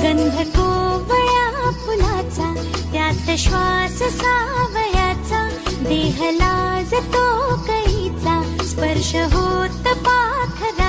सुगंध कोवळ्या फुलाचा त्यात श्वास सावयाचा देह लाजतो कैचा स्पर्श होत पाखरा